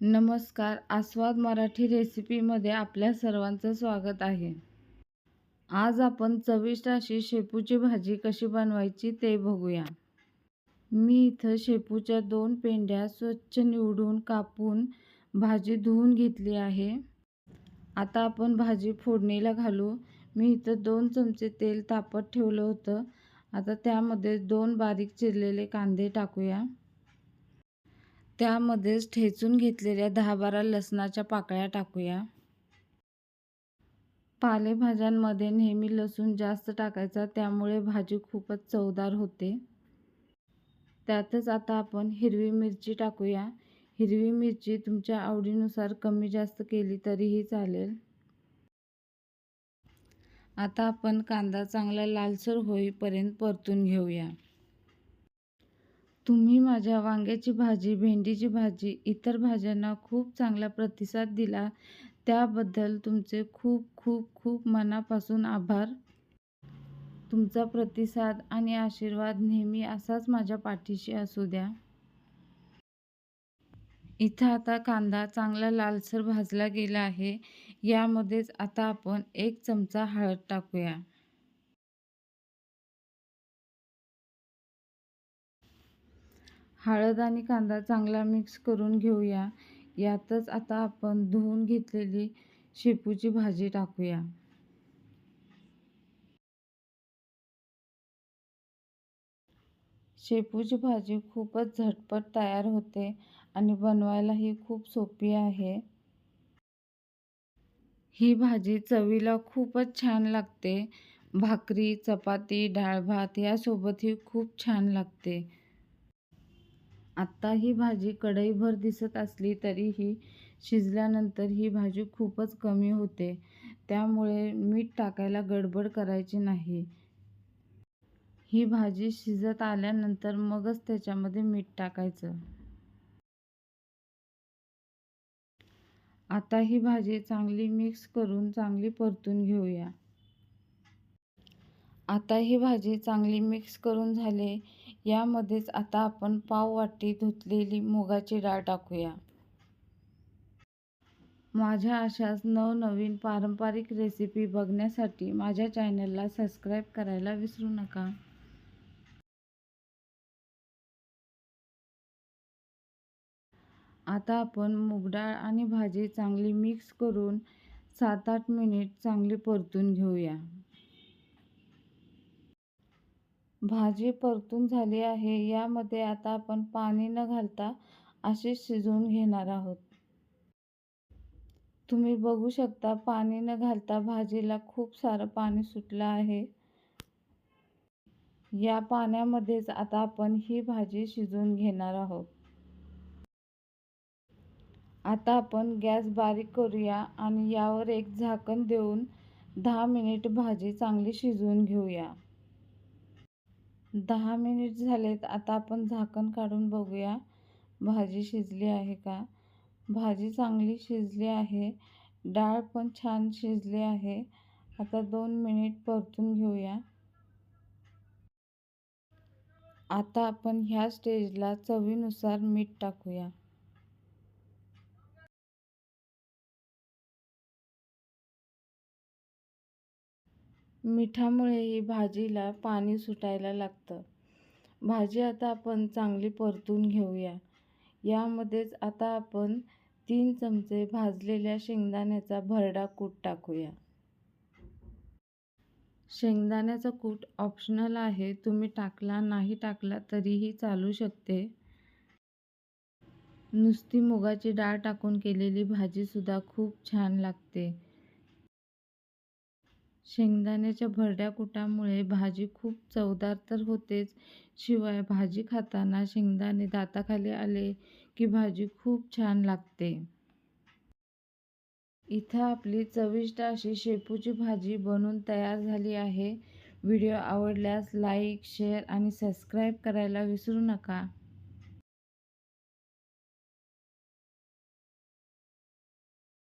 नमस्कार. आस्वाद मराठी रेसिपीमध्ये आपल्या सर्वांचं स्वागत आहे. आज आपण चविष्ट अशी शेपूची भाजी कशी बनवायची ते बघूया. मी इथं शेपूच्या दोन पेंड्या स्वच्छ निवडून कापून भाजी धुवून घेतली आहे. आता आपण भाजी फोडणीला घालू. मी इथं दोन चमचे तेल तापत ठेवलं होतं. आता त्यामध्ये दोन बारीक चिरलेले कांदे टाकूया. त्यामध्येच ठेचून घेतलेल्या दहा बारा लसणाच्या पाकळ्या टाकूया. पालेभाज्यांमध्ये नेहमी लसूण जास्त टाकायचा त्यामुळे भाजी खूपच चवदार होते. त्यातच आता आपण हिरवी मिरची टाकूया. हिरवी मिरची तुमच्या आवडीनुसार कमी जास्त केली तरीही चालेल. आता आपण कांदा चांगला लालसर होईपर्यंत परतून घेऊया. तुम्ही माझ्या वांग्याची भाजी भेंडीची भाजी इतर भाज्यांना खूप चांगला प्रतिसाद दिला. त्याबद्दल तुमचे खूप खूप खूप मनापासून आभार. तुमचा प्रतिसाद आणि आशीर्वाद नेहमी असाच माझ्या पाठीशी असू द्या. इथं आता कांदा चांगला लालसर भाजला गेला आहे. यामध्येच आता आपण एक चमचा हळद टाकूया. हळद आणि कांदा चांगला मिक्स करून घेऊया. यातच आता आपण धुवून घेतलेली शेपूची भाजी टाकूया. शेपूची भाजी खूपच झटपट तयार होते आणि बनवायलाही खूप सोपी आहे. ही भाजी चवीला खूपच छान लागते. भाकरी चपाती डाळ भात यासोबतही खूप छान लागते. आत्ता ही भाजी कढईभर दिसत असली तरीही शिजल्यानंतर ही भाजी खूपच कमी होते. त्यामुळे मीठ टाकायला गडबड करायची नाही. ही भाजी शिजत आल्यानंतर मगच त्याच्यामध्ये मीठ टाकायचं. आता ही भाजी चांगली मिक्स करून चांगली परतून घेऊया. आता ही भाजी चांगली मिक्स करून झाले यामध्येच आता आपण पाव वाटी धुतलेली मुगाची डाळ टाकूया. माझ्या अशाच नवनवीन पारंपरिक रेसिपी बघण्यासाठी माझ्या चॅनलला सबस्क्राईब करायला विसरू नका. आता आपण मुगडाळ आणि भाजी चांगली मिक्स करून सात आठ मिनिट चांगली परतून घेऊया. भाजी परतून झाली आहे यामध्ये आता आपण पाणी न घालता अशी शिजवून घेणार आहोत. तुम्ही बघू शकता पाणी न घालता भाजीला खूप सारं पाणी सुटलं आहे. या पाण्यामध्येच आता आपण ही भाजी शिजवून घेणार आहोत. आता आपण गॅस बारीक करूया आणि यावर एक झाकण देऊन दहा मिनिट भाजी चांगली शिजवून घेऊया. दहा मिनिट झालेत आता आपण झाकण काढून बघूया. भाजी शिजली आहे का? भाजी चांगली शिजली आहे. डाळ पण छान शिजली आहे. आता दोन मिनिट परतून घेऊया. आता आपण ह्या स्टेजला चवीनुसार मीठ टाकूया. मिठामुळेही भाजीला पाणी सुटायला लागतं. भाजी आता आपण चांगली परतून घेऊया. यामध्येच आता आपण तीन चमचे भाजलेल्या शेंगदाण्याचा भरडा कूट टाकूया. शेंगदाण्याचा कूट ऑप्शनल आहे. तुम्ही टाकला नाही टाकला तरीही चालू शकते. नुसती मुगाची डाळ टाकून केलेली भाजीसुद्धा खूप छान लागते. शेंगदाण्याच्या भरड्या कुटामुळे भाजी खूप चवदार तर होतेच. शिवाय भाजी खाताना शेंगदाणे दाताखाली आले की भाजी खूप छान लागते. इथं आपली चविष्ट अशी शेपूची भाजी बनून तयार झाली आहे. व्हिडिओ आवडल्यास लाईक शेअर आणि सबस्क्राईब करायला विसरू नका.